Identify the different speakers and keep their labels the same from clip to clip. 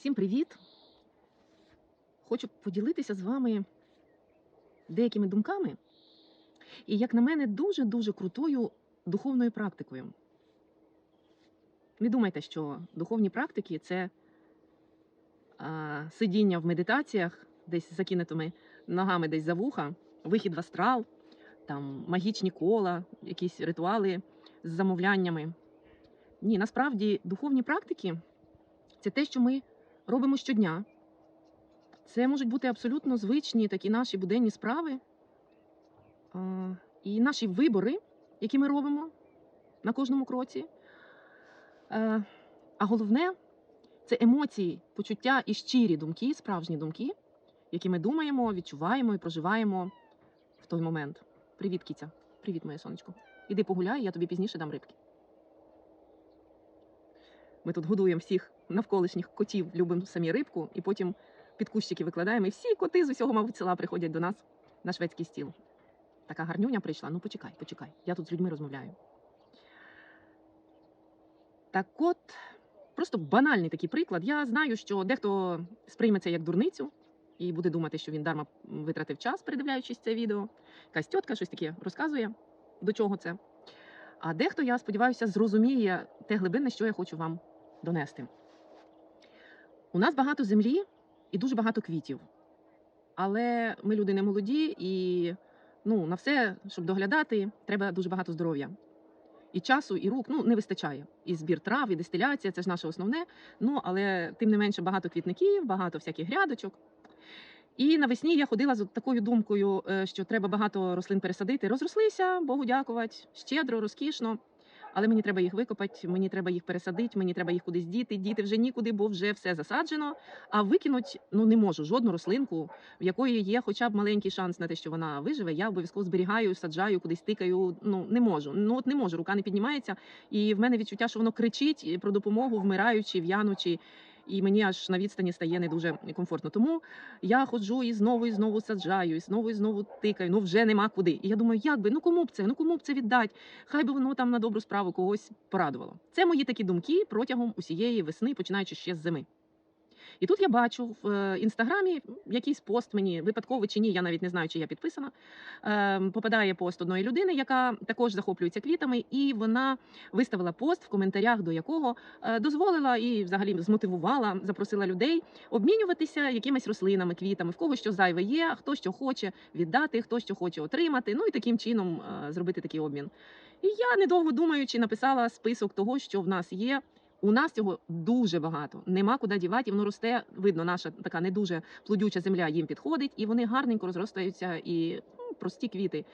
Speaker 1: Всім привіт! Хочу поділитися з вами деякими думками і, як на мене, дуже-дуже крутою духовною практикою. Не думайте, що духовні практики це а, сидіння в медитаціях, десь закинутими ногами десь за вуха, вихід в астрал, там магічні кола, якісь ритуали з замовляннями. Ні, насправді духовні практики це те, що ми робимо щодня. Це можуть бути абсолютно звичні такі наші буденні справи і наші вибори, які ми робимо на кожному кроці. Е, А головне це емоції, почуття і щирі думки, справжні думки, які ми думаємо, відчуваємо і проживаємо в той момент. Привіт, кіця. Привіт, моє сонечко. Іди погуляй, я тобі пізніше дам рибки. Ми тут годуємо всіх навколишніх котів, любимо самі рибку, і потім під кущики викладаємо. І всі коти з усього, мабуть, села приходять до нас на шведський стіл. Така гарнюня прийшла. Ну почекай, почекай. Я тут з людьми розмовляю. Так от, просто банальний такий приклад. Я знаю, що дехто сприйме це як дурницю і буде думати, що він дарма витратив час, передивляючись це відео. Якась тітка щось таке розказує, до чого це. А дехто, я сподіваюся, зрозуміє те глибинне, що я хочу вам донести. У нас багато землі і дуже багато квітів. Але ми люди не молоді, і ну, на все, щоб доглядати, треба дуже багато здоров'я. І часу, і рук ну, не вистачає. І збір трав, і дистиляція це ж наше основне. Ну, але тим не менше багато квітників, багато всяких грядочок. І навесні я ходила з такою думкою, е, що треба багато рослин пересадити. Розрослися, Богу дякувати, щедро, розкішно. Але мені треба їх викопати, мені треба їх пересадити, мені треба їх кудись діти. Діти вже нікуди, бо вже все засаджено. А викинуть ну не можу жодну рослинку, в якої є хоча б маленький шанс на те, що вона виживе. Я обов'язково зберігаю, саджаю, кудись тикаю. Ну не можу. Ну от не можу, рука не піднімається. І в мене відчуття, що воно кричить про допомогу, вмираючи, в'янучи. І мені аж на відстані стає не дуже комфортно. Тому я ходжу і знову і знову саджаю, і знову і знову тикаю. Ну вже нема куди. І я думаю, як би ну кому б це? Ну кому б це віддати? Хай би воно там на добру справу когось порадувало. Це мої такі думки протягом усієї весни, починаючи ще з зими. І тут я бачу в е, інстаграмі якийсь пост мені випадково чи ні, я навіть не знаю, чи я підписана. е, Попадає пост одної людини, яка також захоплюється квітами, і вона виставила пост, в коментарях до якого е, дозволила і взагалі змотивувала, запросила людей обмінюватися якимись рослинами, квітами, в кого що зайве є, хто що хоче віддати, хто що хоче отримати. Ну і таким чином е, зробити такий обмін. І я недовго думаючи, написала список того, що в нас є. У нас цього дуже багато. Нема куди дівати, і воно росте. Видно, наша така не дуже плодюча земля їм підходить, і вони гарненько розростаються і ну, прості квіти.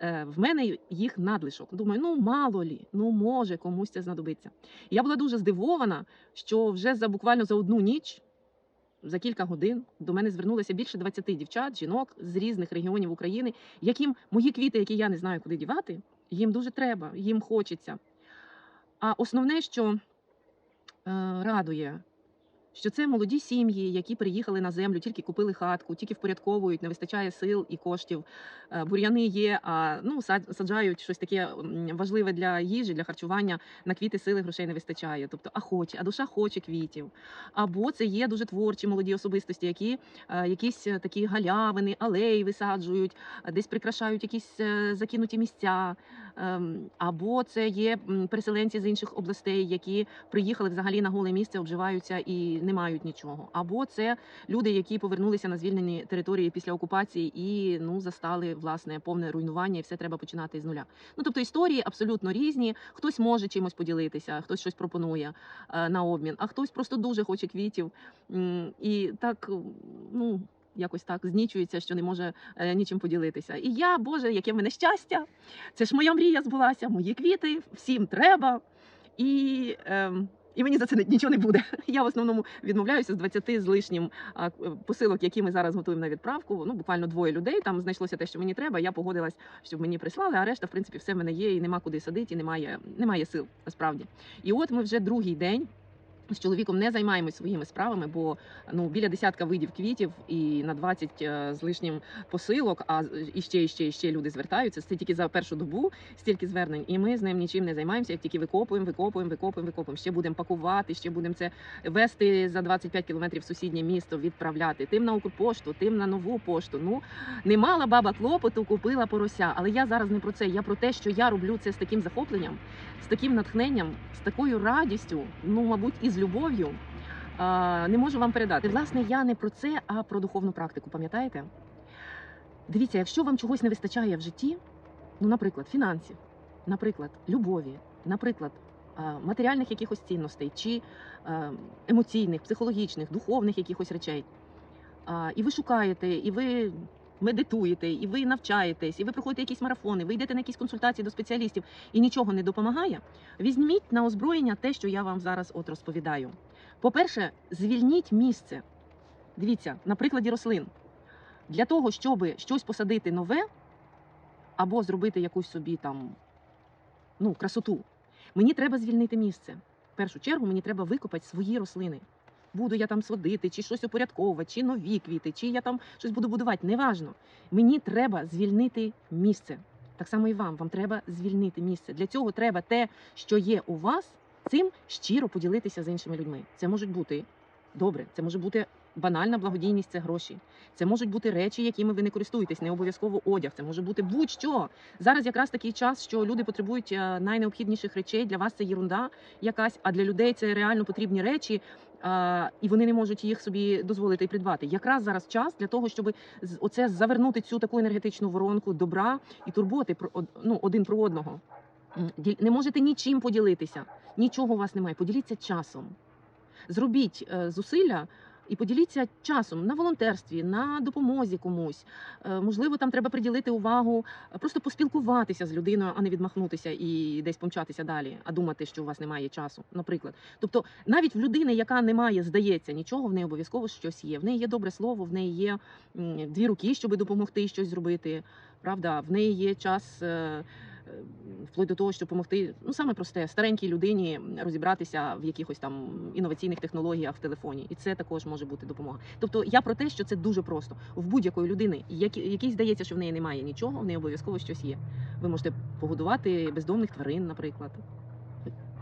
Speaker 1: Е, в мене їх надлишок. Думаю, ну мало лі, ну може комусь це знадобиться. Я була дуже здивована, що вже за буквально за одну ніч, за кілька годин, до мене звернулося більше 20 дівчат, жінок з різних регіонів України, яким мої квіти, які я не знаю, куди дівати, їм дуже треба, їм хочеться. А основне, що радує, що це молоді сім'ї, які приїхали на землю, тільки купили хатку, тільки впорядковують, не вистачає сил і коштів. Е, Бур'яни є, а ну саджають щось таке важливе для їжі, для харчування. На квіти сили грошей не вистачає. Тобто, а хоче, а душа хоче квітів. Або це є дуже творчі молоді особистості, які е, якісь е, такі галявини, алеї висаджують, е, десь прикрашають якісь е, закинуті місця. Ем, Або це є переселенці з інших областей, які приїхали взагалі на голе місце, обживаються і не мають нічого. Або це люди, які повернулися на звільнені території після окупації і ну застали власне повне руйнування, і все треба починати з нуля. Ну тобто історії абсолютно різні. Хтось може чимось поділитися, хтось щось пропонує е, на обмін, а хтось просто дуже хоче квітів. І так ну. Якось так знічується, що не може е, нічим поділитися. І я, Боже, яке в мене щастя! Це ж моя мрія збулася, мої квіти, всім треба. І, ем, і мені за це нічого не буде. Я в основному відмовляюся з 20 з лишнім а, посилок, які ми зараз готуємо на відправку. Ну, буквально двоє людей. Там знайшлося те, що мені треба. Я погодилась, щоб мені прислали, а решта, в принципі, все в мене є, і нема куди садити, і немає, немає сил насправді. І от ми вже другий день. З чоловіком не займаємось своїми справами, бо ну біля десятка видів квітів і на 20 е, з лишнім посилок, а і ще, і ще, і ще люди звертаються. Це тільки за першу добу стільки звернень, і ми з ним нічим не займаємося. Як тільки викопуємо, викопуємо, викопуємо, викопуємо. Ще будемо пакувати, ще будемо це вести за 25 кілометрів в сусіднє місто, відправляти. Тим на Укрпошту, тим на нову пошту. Ну не мала баба клопоту, купила порося. Але я зараз не про це. Я про те, що я роблю це з таким захопленням, з таким натхненням, з такою радістю, ну мабуть, і з любов'ю. Не можу вам передати. Власне, я не про це, а про духовну практику. Пам'ятаєте? Дивіться, якщо вам чогось не вистачає в житті, ну, наприклад, фінансів, наприклад, любові, наприклад, матеріальних якихось цінностей, чи емоційних, психологічних, духовних якихось речей, і ви шукаєте, і ви медитуєте, і ви навчаєтесь, і ви проходите якісь марафони, ви йдете на якісь консультації до спеціалістів і нічого не допомагає, візьміть на озброєння те, що я вам зараз от розповідаю. По-перше, звільніть місце. Дивіться, на прикладі рослин. Для того, щоб щось посадити нове або зробити якусь собі там ну, красоту, мені треба звільнити місце. В першу чергу мені треба викопати свої рослини. Буду я там садити, чи щось упорядковувати, чи нові квіти, чи я там щось буду будувати. Неважно. Мені треба звільнити місце. Так само і вам. Вам треба звільнити місце. Для цього треба те, що є у вас, цим щиро поділитися з іншими людьми. Це можуть бути добре, це може бути банальна благодійність, це гроші. Це можуть бути речі, якими ви не користуєтесь, не обов'язково одяг. Це може бути будь-що. Зараз якраз такий час, що люди потребують е, найнеобхідніших речей. Для вас це єрунда якась, а для людей це реально потрібні речі. І вони не можуть їх собі дозволити і придбати. Якраз зараз час для того, щоб оце завернути цю таку енергетичну воронку добра і турботи про ну, один про одного. Не можете нічим поділитися, нічого у вас немає. Поділіться часом. Зробіть е, зусилля і поділіться часом на волонтерстві, на допомозі комусь. Е, Можливо, там треба приділити увагу, е, просто поспілкуватися з людиною, а не відмахнутися і десь помчатися далі, а думати, що у вас немає часу. Наприклад, тобто, навіть в людини, яка не має, здається, нічого, в неї обов'язково щось є. В неї є добре слово, в неї є дві руки, щоб допомогти щось зробити. Правда, в неї є час. Вплоть до того, щоб допомогти, ну саме просте, старенькій людині розібратися в якихось там інноваційних технологіях в телефоні, і це також може бути допомога. Тобто я про те, що це дуже просто в будь-якої людини, які- якій здається, що в неї немає нічого, в неї обов'язково щось є. Ви можете погодувати бездомних тварин, наприклад,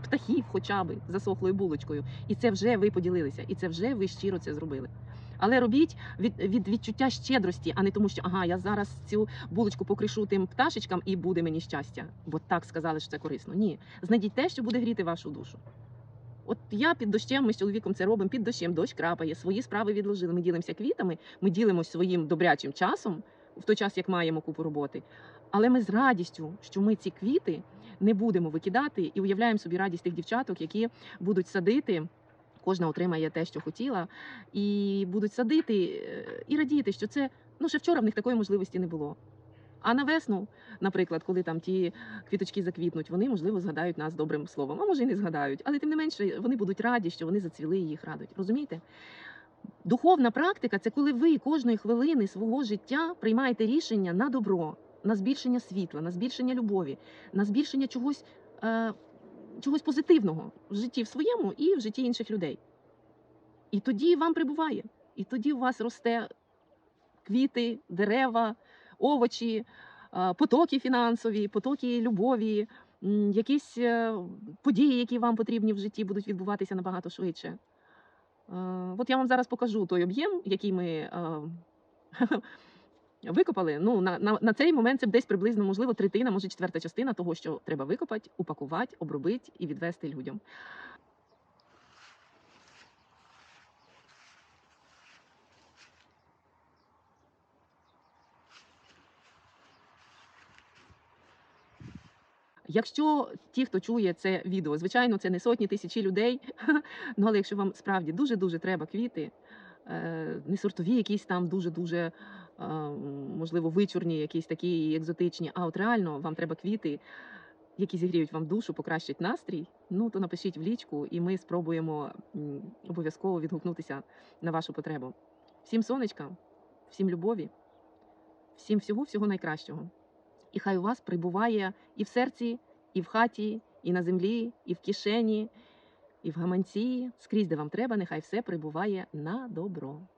Speaker 1: птахів, хоча б засохлою булочкою, і це вже ви поділилися, і це вже ви щиро це зробили. Але робіть від, від відчуття щедрості, а не тому, що ага, я зараз цю булочку покришу тим пташечкам і буде мені щастя. Бо так сказали, що це корисно. Ні, знайдіть те, що буде гріти вашу душу. От я під дощем, ми з чоловіком це робимо під дощем, дощ крапає, свої справи відложили. Ми ділимося квітами, ми ділимося своїм добрячим часом в той час, як маємо купу роботи. Але ми з радістю, що ми ці квіти не будемо викидати і уявляємо собі радість тих дівчаток, які будуть садити. Кожна отримає те, що хотіла, і будуть садити е, і радіти, що це ну ще вчора в них такої можливості не було. А на весну, наприклад, коли там ті квіточки заквітнуть, вони можливо згадають нас добрим словом, а може і не згадають. Але тим не менше вони будуть раді, що вони зацвіли і їх радують. Розумієте? Духовна практика це коли ви кожної хвилини свого життя приймаєте рішення на добро, на збільшення світла, на збільшення любові, на збільшення чогось, е, чогось позитивного в житті в своєму і в житті інших людей. І тоді вам прибуває, і тоді у вас росте квіти, дерева, овочі, е, потоки фінансові, потоки любові, якісь е, події, які вам потрібні в житті, будуть відбуватися набагато швидше. Е, От я вам зараз покажу той об'єм, який ми е, викопали. Ну, на, на, на цей момент це десь приблизно, можливо, третина, може четверта частина того, що треба викопати, упакувати, обробити і відвести людям. Якщо ті, хто чує це відео, звичайно, це не сотні тисячі людей. Ну але якщо вам справді дуже дуже треба квіти, е, не сортові, якісь там дуже дуже можливо вичурні, якісь такі екзотичні, а от реально вам треба квіти, які зігріють вам душу, покращать настрій. Ну то напишіть в лічку, і ми спробуємо обов'язково відгукнутися на вашу потребу. Всім сонечка, всім любові, всім всього, всього найкращого. І хай у вас прибуває і в серці, і в хаті, і на землі, і в кишені, і в гаманці, скрізь, де вам треба, нехай все прибуває на добро.